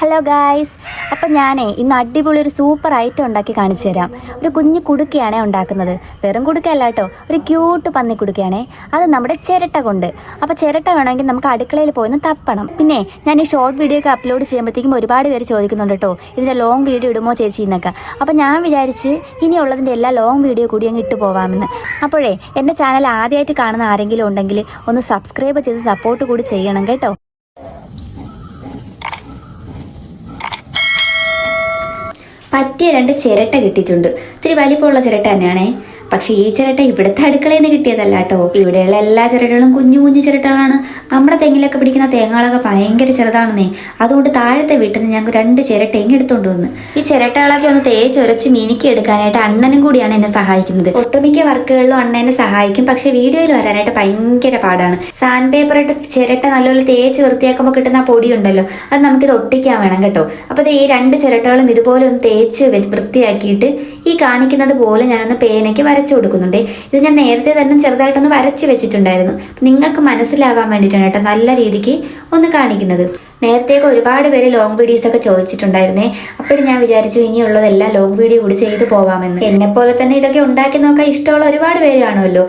Hello guys അപ്പം ഞാനേ ഇന്ന് അടിപൊളി ഒരു സൂപ്പർ ഐറ്റം ഉണ്ടാക്കി കാണിച്ചു തരാം. ഒരു കുഞ്ഞു കുടുക്കയാണ് ഉണ്ടാക്കുന്നത്. വെറും കുടുക്കയല്ല കേട്ടോ. ഒരു ക്യൂട്ട് പന്നി കുടുക്കയാണേ. അത് നമ്മുടെ ചിരട്ട കൊണ്ട്. അപ്പോൾ ചിരട്ട വേണമെങ്കിൽ നമുക്ക് അടുക്കളയിൽ പോയി തപ്പണം. പിന്നെ ഞാൻ ഈ ഷോർട്ട് വീഡിയോ ഒക്കെ അപ്ലോഡ് ചെയ്യുമ്പോഴത്തേക്കും ഒരുപാട് പേര് ചോദിക്കുന്നുണ്ട് കേട്ടോ. ഇതിന്റെ ലോങ് വീഡിയോ ഇടുമോ ചേച്ചി എന്നൊക്കെ. അപ്പോൾ ഞാൻ വിചാരിച്ച് ഇനിയുള്ളതിന്റെ എല്ലാ ലോങ് വീഡിയോ കൂടി അങ്ങ് ഇട്ട് പോവാമെന്ന്. അപ്പോഴേ എന്റെ ചാനൽ ആദ്യമായിട്ട് കാണുന്ന ആരെങ്കിലും ഉണ്ടെങ്കിൽ ഒന്ന് സബ്സ്ക്രൈബ് ചെയ്ത് സപ്പോർട്ട് കൂടി ചെയ്യണം കേട്ടോ. പറ്റിയ രണ്ട് ചിരട്ട കിട്ടിയിട്ടുണ്ട്. ഇത്തിരി വലിപ്പമുള്ള ചിരട്ട തന്നെയാണേ. പക്ഷെ ഈ ചിരട്ട ഇവിടുത്തെ അടുക്കളയിൽ നിന്ന് കിട്ടിയതല്ല കേട്ടോ. ഇവിടെയുള്ള എല്ലാ ചിരട്ടകളും കുഞ്ഞു കുഞ്ഞു ചിരട്ടകളാണ്. നമ്മുടെ തെങ്ങിലൊക്കെ പിടിക്കുന്ന തേങ്ങകളൊക്കെ ഭയങ്കര ചെറുതാണെന്നേ. അതുകൊണ്ട് താഴത്തെ വീട്ടിൽ നിന്ന് ഞങ്ങൾക്ക് രണ്ട് ചിരട്ട ഇങ്ങ് എടുത്തോണ്ട് വന്ന്. ഈ ചിരട്ടകളൊക്കെ ഒന്ന് തേച്ച് തേച്ചൊരച്ച് മിനുക്കി എടുക്കാനായിട്ട് അണ്ണനും കൂടിയാണ് എന്നെ സഹായിക്കുന്നത്. ഒട്ടുമിക്ക വർക്കുകളിലും അണ്ണനെ സഹായിക്കും. പക്ഷെ വീഡിയോയിൽ വരാനായിട്ട് ഭയങ്കര പാടാണ്. സാൻഡ് പേപ്പർ ഇട്ട് ചിരട്ട നല്ലപോലെ തേച്ച് വൃത്തിയാക്കുമ്പോൾ കിട്ടുന്ന പൊടി ഉണ്ടല്ലോ അത് നമുക്കിത് ഒട്ടിക്കാൻ വേണം കേട്ടോ. അപ്പോൾ ഈ രണ്ട് ചിരട്ടകളും ഇതുപോലെ ഒന്ന് തേച്ച് വൃത്തിയാക്കിയിട്ട് ഈ കാണിക്കുന്നത് പോലെ ഞാനൊന്ന് പേനയ്ക്ക് വരച്ചു കൊടുക്കുന്നുണ്ട്. ഇത് ഞാൻ നേരത്തെ തന്നെ ചെറുതായിട്ടൊന്ന് വരച്ച് വെച്ചിട്ടുണ്ടായിരുന്നു. നിങ്ങൾക്ക് മനസ്സിലാവാൻ വേണ്ടിയിട്ടാണ് കേട്ടോ നല്ല രീതിക്ക് ഒന്ന് കാണിക്കുന്നത്. നേരത്തേക്ക് ഒരുപാട് പേര് ലോങ് വീഡിയോസ് ഒക്കെ ചോദിച്ചിട്ടുണ്ടായിരുന്നേ. അപ്പോഴും ഞാൻ വിചാരിച്ചു ഇനിയുള്ളതെല്ലാം ലോങ് വീഡിയോ കൂടി ചെയ്തു പോവാമെന്ന്. എന്നെ പോലെ തന്നെ ഇതൊക്കെ ഉണ്ടാക്കി നോക്കാൻ ഇഷ്ടമുള്ള ഒരുപാട് പേര് കാണുമല്ലോ.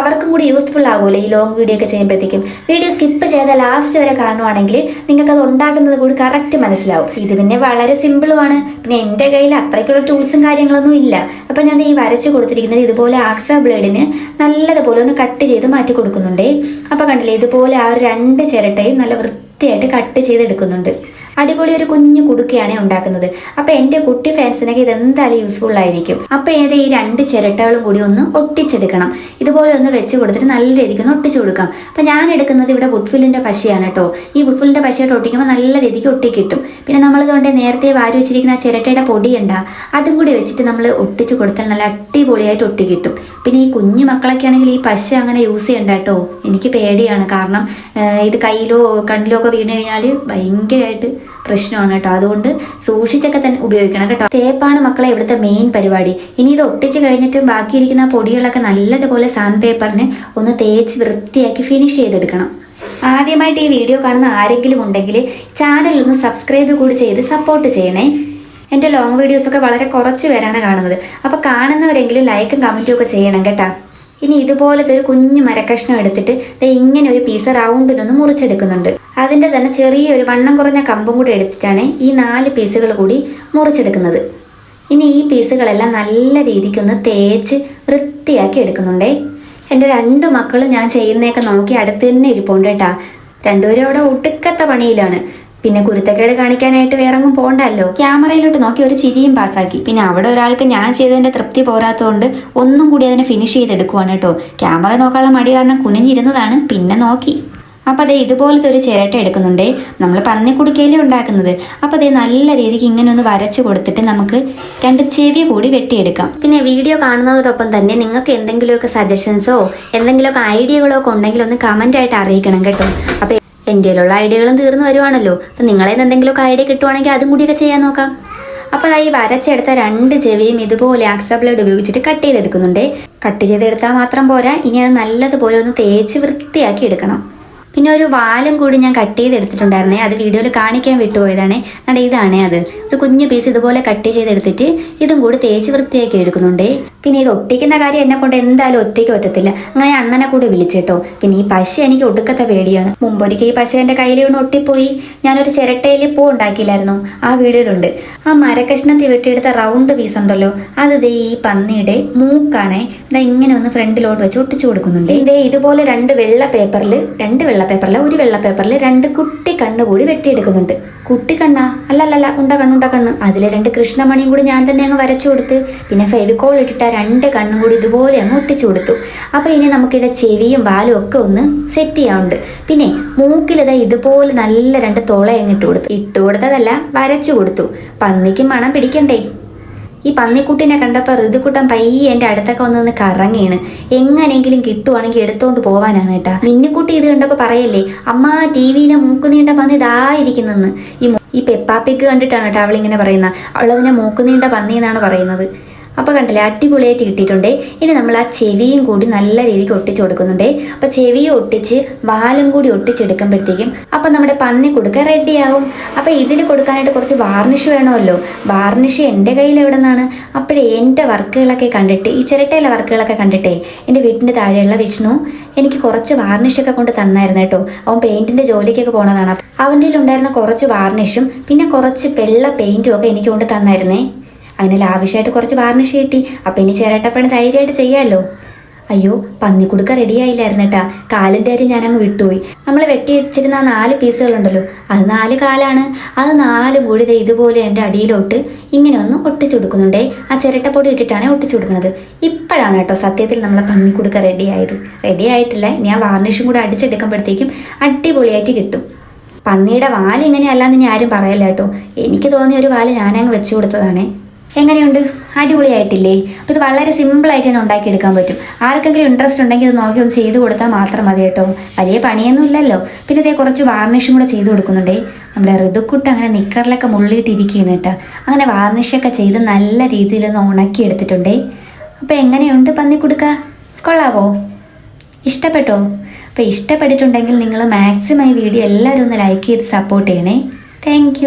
അവർക്കും കൂടി യൂസ്ഫുൾ ആകുമല്ലോ ഈ ലോങ് വീഡിയോ ഒക്കെ ചെയ്യുമ്പോഴത്തേക്കും. വീഡിയോ സ്കിപ്പ് ചെയ്ത ലാസ്റ്റ് വരെ കാണുവാണെങ്കിൽ നിങ്ങൾക്ക് അത് ഉണ്ടാക്കുന്നത് കൂടി കറക്റ്റ് മനസ്സിലാവും. ഇത് പിന്നെ വളരെ സിമ്പിളുമാണ് പിന്നെ എന്റെ കയ്യിൽ അത്രയ്ക്കുള്ള ടൂൾസും കാര്യങ്ങളൊന്നും ഇല്ല. അപ്പം ഞാൻ ഈ വരച്ച് കൊടുത്തിരിക്കുന്നത് ഇതുപോലെ ആക്സ ബ്ലേഡിന് നല്ലതുപോലെ ഒന്ന് കട്ട് ചെയ്ത് മാറ്റി കൊടുക്കുന്നുണ്ടേ. അപ്പോൾ കണ്ടില്ലേ ഇതുപോലെ ആ രണ്ട് ചിരട്ടയും നല്ല വൃത്തിയായിട്ട് കട്ട് ചെയ്തെടുക്കുന്നുണ്ട്. അടിപൊളി ഒരു കുഞ്ഞു കുടുക്കയാണ് ഉണ്ടാക്കുന്നത്. അപ്പൊ എന്റെ കുട്ടി ഫാൻസിനൊക്കെ ഇത് എന്തായാലും യൂസ്ഫുൾ ആയിരിക്കും. അപ്പൊ ഏത് ഈ രണ്ട് ചിരട്ടകളും കൂടി ഒന്ന് ഒട്ടിച്ചെടുക്കണം. ഇതുപോലെ ഒന്ന് വെച്ച് കൊടുത്തിട്ട് നല്ല രീതിക്ക് ഒന്ന് ഒട്ടിച്ചു കൊടുക്കാം. അപ്പൊ ഞാൻ എടുക്കുന്നത് ഇവിടെ വുഡ്ഫില്ലിന്റെ പശയാണ് കേട്ടോ ഈ വുഡ്ഫില്ലിന്റെ പശയായിട്ട് ഒട്ടിക്കുമ്പോൾ നല്ല രീതിക്ക് ഒട്ടി കിട്ടും. പിന്നെ നമ്മൾ ഇതുകൊണ്ട് നേരത്തെ വാരി വെച്ചിരിക്കുന്ന ആ ചിരട്ടയുടെ പൊടിയുണ്ട അതും കൂടി വെച്ചിട്ട് നമ്മൾ ഒട്ടിച്ചു കൊടുത്താൽ നല്ല അടിപൊളിയായിട്ട് ഒട്ടി കിട്ടും. പിന്നെ ഈ കുഞ്ഞു മക്കളൊക്കെ ആണെങ്കിൽ ഈ പശ അങ്ങനെ യൂസ് ചെയ്യണ്ട കേട്ടോ എനിക്ക് പേടിയാണ്. കാരണം ഇത് കയ്യിലോ കണ്ണിലോ ഒക്കെ വീണ് കഴിഞ്ഞാൽ ഭയങ്കരമായിട്ട് പ്രശ്നമാണ് കേട്ടോ. അതുകൊണ്ട് സൂക്ഷിച്ചൊക്കെ തന്നെ ഉപയോഗിക്കണം കേട്ടോ. തേപ്പാണ് മക്കളെ ഇവിടുത്തെ മെയിൻ പരിപാടി. ഇനി ഇത് ഒട്ടിച്ച് കഴിഞ്ഞിട്ട് ബാക്കിയിരിക്കുന്ന പൊടികളൊക്കെ നല്ലതുപോലെ സാൻഡ് പേപ്പറിന് ഒന്ന് തേച്ച് വൃത്തിയാക്കി ഫിനിഷ് ചെയ്തെടുക്കണം. ആദ്യമായിട്ട് ഈ വീഡിയോ കാണുന്ന ആരെങ്കിലും ഉണ്ടെങ്കിൽ ചാനൽ ഒന്ന് സബ്സ്ക്രൈബ് കൂടി ചെയ്ത് സപ്പോർട്ട് ചെയ്യണേ. എന്റെ ലോങ് വീഡിയോസൊക്കെ വളരെ കുറച്ച് പേരാണ് കാണുന്നത്. അപ്പോൾ കാണുന്നവരെങ്കിലും ലൈക്കും കമന്റും ഒക്കെ ചെയ്യണം കേട്ടാ. ഇനി ഇതുപോലത്തെ ഒരു കുഞ്ഞു മരക്കഷ്ണം എടുത്തിട്ട് ഇങ്ങനെ ഒരു പീസ് റൗണ്ടിലൊന്ന് മുറിച്ചെടുക്കുന്നുണ്ട്. അതിന്റെ തന്നെ ചെറിയൊരു വണ്ണം കുറഞ്ഞ കമ്പും കൂടി എടുത്തിട്ടാണ് ഈ നാല് പീസുകൾ കൂടി മുറിച്ചെടുക്കുന്നത്. ഇനി ഈ പീസുകളെല്ലാം നല്ല രീതിക്കൊന്ന് തേച്ച് വൃത്തിയാക്കി എടുക്കുന്നുണ്ടേ. എന്റെ രണ്ട് മക്കളും ഞാൻ ചെയ്യുന്നതൊക്കെ നോക്കി അടുത്ത് തന്നെ ഇരിപ്പുണ്ട് കേട്ടാ. രണ്ടുപേരും അവിടെ ഒടുക്കത്തെ പണിയിലാണ്. പിന്നെ കുരുത്തക്കേട് കാണിക്കാനായിട്ട് വേറെ അങ്ങും പോണ്ടല്ലോ. ക്യാമറയിലോട്ട് നോക്കി ഒരു ചിരിയും പാസ്സാക്കി. പിന്നെ അവിടെ ഒരാൾക്ക് ഞാൻ ചെയ്തതിന്റെ തൃപ്തി പോരാത്തതുകൊണ്ട് ഒന്നും കൂടി അതിനെ ഫിനിഷ് ചെയ്തെടുക്കുവാണ് കേട്ടോ. ക്യാമറ നോക്കാനുള്ള മടി കാരണം കുനിഞ്ഞിരുന്നതാണ്. പിന്നെ നോക്കി. അപ്പം അതേ ഇതുപോലത്തെ ഒരു ചിരട്ട എടുക്കുന്നുണ്ടേ. നമ്മൾ പന്നിക്കുടുക്കയിലേ ഉണ്ടാക്കുന്നത്. അപ്പം അതേ നല്ല രീതിക്ക് ഇങ്ങനെ ഒന്ന് വരച്ച് കൊടുത്തിട്ട് നമുക്ക് രണ്ട് ചെവി കൂടി വെട്ടിയെടുക്കാം. പിന്നെ വീഡിയോ കാണുന്നതോടൊപ്പം തന്നെ നിങ്ങൾക്ക് എന്തെങ്കിലുമൊക്കെ സജഷൻസോ എന്തെങ്കിലുമൊക്കെ ഐഡിയകളോ ഒക്കെ ഉണ്ടെങ്കിൽ ഒന്ന് കമന്റായിട്ട് അറിയിക്കണം കേട്ടോ. അപ്പം എന്റെ കയ്യിലുള്ള ഐഡിയകളും തീർന്നു വരുവാണല്ലോ. അപ്പം നിങ്ങളെ എന്തെങ്കിലുമൊക്കെ ഐഡിയ കിട്ടുവാണെങ്കിൽ അതും കൂടിയൊക്കെ ചെയ്യാൻ നോക്കാം. അപ്പോൾ അതായി വരച്ചെടുത്ത രണ്ട് ചെവിയും ഇതുപോലെ ആക്സബ്ലേഡ് ഉപയോഗിച്ചിട്ട് കട്ട് ചെയ്തെടുക്കുന്നുണ്ട്. കട്ട് ചെയ്തെടുത്താൽ മാത്രം പോരാ ഇനി അത് നല്ലതുപോലെ ഒന്ന് തേച്ച് വൃത്തിയാക്കി എടുക്കണം. പിന്നെ ഒരു വാലും കൂടി ഞാൻ കട്ട് ചെയ്ത് ചെയ്തെടുത്തിട്ടുണ്ടായിരുന്നേ. അത് വീഡിയോയിൽ കാണിക്കാൻ വിട്ടുപോയതാണേ. നല്ല ഇതാണേ അത്. ഒരു കുഞ്ഞു പീസ് ഇതുപോലെ കട്ട് ചെയ്തെടുത്തിട്ട് ഇതും കൂടി തേച്ച് വൃത്തിയാക്കി എടുക്കുന്നുണ്ടേ. പിന്നെ ഇത് ഒട്ടിക്കുന്ന കാര്യം എന്നെ കൊണ്ട് എന്തായാലും ഒറ്റയ്ക്ക് പറ്റത്തില്ല. അങ്ങനെ അണ്ണനെ കൂടി വിളിച്ചിട്ടോ പിന്നെ ഈ പശ എനിക്ക് ഒടുക്കത്തെ പേടിയാണ്. മുമ്പൊരിക്കൽ ഈ പശ എന്റെ കയ്യിൽ വീണ് ഒട്ടിപ്പോയി. ഞാനൊരു ചിരട്ടയിൽ പൂ ഉണ്ടാക്കിയില്ലായിരുന്നു. ആ വീഡിയോയിലുണ്ട് ആ മരക്കഷ്ണത്തിൽ വെട്ടിയെടുത്ത റൗണ്ട് പീസ് ഉണ്ടല്ലോ. അത് ഈ പന്നിയുടെ മൂക്കാണേ. ദാ ഇങ്ങനെ ഒന്ന് ഫ്രണ്ടിലോട്ട് വെച്ച് ഒട്ടിച്ചു കൊടുക്കുന്നുണ്ട്. ഇതേ ഇതുപോലെ രണ്ട് വെള്ള പേപ്പറിൽ രണ്ട് വെള്ള പേപ്പറിൽ ഒരു വെള്ള പേപ്പറിൽ രണ്ട് കുട്ടി കണ്ണ് കൂടി വെട്ടിയെടുക്കുന്നുണ്ട്. കുട്ടി കണ്ണാ? അല്ലല്ലല്ല ഉണ്ട കണ്ണുണ്ട കണ്ണ്. അതിലെ രണ്ട് കൃഷ്ണമണിയും കൂടി ഞാൻ തന്നെ അങ്ങ് വരച്ചു കൊടുത്ത് പിന്നെ ഫെവിക്കോൾ ഇട്ടിട്ട് രണ്ട് കണ്ണും കൂടി ഇതുപോലെ അങ്ങ് ഒട്ടിച്ചു കൊടുത്തു. അപ്പോൾ ഇനി നമുക്കിതിന്റെ ചെവിയും ബാലും ഒക്കെ ഒന്ന് സെറ്റ് ചെയ്യാറുണ്ട് പിന്നെ മൂക്കിലിതാ ഇതുപോലെ നല്ല രണ്ട് തുളയങ്ങിട്ട് കൊടുത്തു. ഇട്ട് കൊടുത്തതല്ല വരച്ചു കൊടുത്തു. പന്നിക്ക് മണം പിടിക്കണ്ടേ? ഈ പന്നിക്കുട്ടിനെ കണ്ടപ്പോൾ ഋതുക്കുട്ടൻ പയ്യെ എന്റെ അടുത്തൊക്കെ വന്ന് നിന്ന് കറങ്ങിയാണ് എങ്ങനെയെങ്കിലും കിട്ടുവാണെങ്കിൽ എടുത്തുകൊണ്ട് പോവാനാണ് കേട്ടാ. മിന്നിക്കുട്ടി ഇത് കണ്ടപ്പോൾ പറയല്ലേ അമ്മ ടി വിയിലെ മൂക്കുനീണ്ട പന്നി ഇതായിരിക്കുന്നെന്ന് ഈ ഈ പെപ്പാപ്പിക്ക് കണ്ടിട്ടാണ് കേട്ടോ അവളിങ്ങനെ പറയുന്നത്. അവളതിനെ മൂക്കുനീണ്ട പന്നി എന്നാണ് പറയുന്നത്. അപ്പോൾ കണ്ടില്ലേ അടിപൊളിയായിട്ട് കിട്ടിയിട്ടുണ്ട്. ഇനി നമ്മൾ ആ ചെവിയും കൂടി നല്ല രീതിക്ക് ഒട്ടിച്ചു കൊടുക്കുന്നുണ്ട്. അപ്പോൾ ചെവിയും ഒട്ടിച്ച് വാലും കൂടി ഒട്ടിച്ചെടുക്കുമ്പോഴത്തേക്കും അപ്പോൾ നമ്മുടെ പന്നി കൊടുക്ക റെഡിയാവും. അപ്പോൾ ഇതിൽ കൊടുക്കാനായിട്ട് കുറച്ച് വാർണിഷ് വേണമല്ലോ. വാർണിഷ് എന്റെ കയ്യിൽ എവിടെ നിന്നാണ് അപ്പോഴേ എന്റെ വർക്കുകളൊക്കെ കണ്ടിട്ട് ഈ ചിരട്ടയിലെ വർക്കുകളൊക്കെ കണ്ടിട്ടേ എന്റെ വീട്ടിന്റെ താഴെയുള്ള വിഷ്ണു എനിക്ക് കുറച്ച് വാർണിഷൊക്കെ കൊണ്ട് തന്നായിരുന്നു കേട്ടോ. അവൻ പെയിന്റിന്റെ ജോലിക്കൊക്കെ പോണതാണ്. അവന്റെ ഉണ്ടായിരുന്ന കുറച്ച് വാർണിഷും പിന്നെ കുറച്ച് വെള്ള പെയിന്റും ഒക്കെ എനിക്ക് കൊണ്ട് തന്നായിരുന്നേ. അങ്ങനെ ലാവിഷായിട്ട് കുറച്ച് വാർണിഷ് കിട്ടി. അപ്പം ഇനി ചിരട്ടപ്പണി ധൈര്യമായിട്ട് ചെയ്യാമല്ലോ അയ്യോ പന്നിക്കുടുക്ക റെഡിയായില്ലായിരുന്നു കേട്ടാ കാലിന്റെ കാര്യം ഞാനങ്ങ് വിട്ടുപോയി. നമ്മൾ വെട്ടി വെച്ചിരുന്ന നാല് പീസുകളുണ്ടല്ലോ അത് നാല് കാലാണ്. അത് നാല് കൂടി ഇതുപോലെ എന്റെ അടിയിലോട്ട് ഇങ്ങനെ ഒന്ന് ഒട്ടിച്ചു കൊടുക്കുന്നുണ്ടേ. ആ ചിരട്ടപ്പൊടി ഇട്ടിട്ടാണ് ഒട്ടിച്ചു കൊടുക്കുന്നത്. ഇപ്പോഴാണ് കേട്ടോ സത്യത്തിൽ നമ്മളെ പന്നിക്കുടുക്ക റെഡിയായത് റെഡി ആയിട്ടില്ല. ഞാൻ വാർണിഷും കൂടെ അടിച്ചെടുക്കുമ്പോഴത്തേക്കും അടിപൊളിയായിട്ട് കിട്ടും. പന്നിയുടെ വാൽ ഇങ്ങനെയല്ലാന്ന് ഇനി ആരും പറയല്ല കേട്ടോ എനിക്ക് തോന്നിയ ഒരു വാൽ ഞാനങ്ങ് വെച്ചു കൊടുത്തതാണേ. എങ്ങനെയുണ്ട്? അടിപൊളിയായിട്ടില്ലേ? അപ്പോൾ ഇത് വളരെ സിമ്പിളായിട്ട് തന്നെ ഉണ്ടാക്കിയെടുക്കാൻ പറ്റും. ആർക്കെങ്കിലും ഇൻട്രസ്റ്റ് ഉണ്ടെങ്കിൽ ഇത് നോക്കി ഒന്ന് ചെയ്ത് കൊടുത്താൽ മാത്രം മതി കേട്ടോ. വലിയ പണിയൊന്നും ഇല്ലല്ലോ. പിന്നെ ഇതേ കുറച്ച് വാർണിഷും കൂടെ ചെയ്ത് കൊടുക്കുന്നുണ്ടേ. നമ്മുടെ ഋതുക്കുട്ട് അങ്ങനെ നിക്കറിലൊക്കെ മുള്ളിയിട്ടിരിക്കുകയാണ് കേട്ടോ. അങ്ങനെ വാർണിഷൊക്കെ ചെയ്ത് നല്ല രീതിയിലൊന്ന് ഉണക്കി എടുത്തിട്ടുണ്ടേ. അപ്പോൾ എങ്ങനെയുണ്ട് പന്നി കൊടുക്കുക കൊള്ളാവോ? ഇഷ്ടപ്പെട്ടോ? അപ്പോൾ ഇഷ്ടപ്പെട്ടിട്ടുണ്ടെങ്കിൽ നിങ്ങൾ മാക്സിമം ഈ വീഡിയോ എല്ലാവരും ഒന്ന് ലൈക്ക് ചെയ്ത് സപ്പോർട്ട് ചെയ്യണേ. താങ്ക്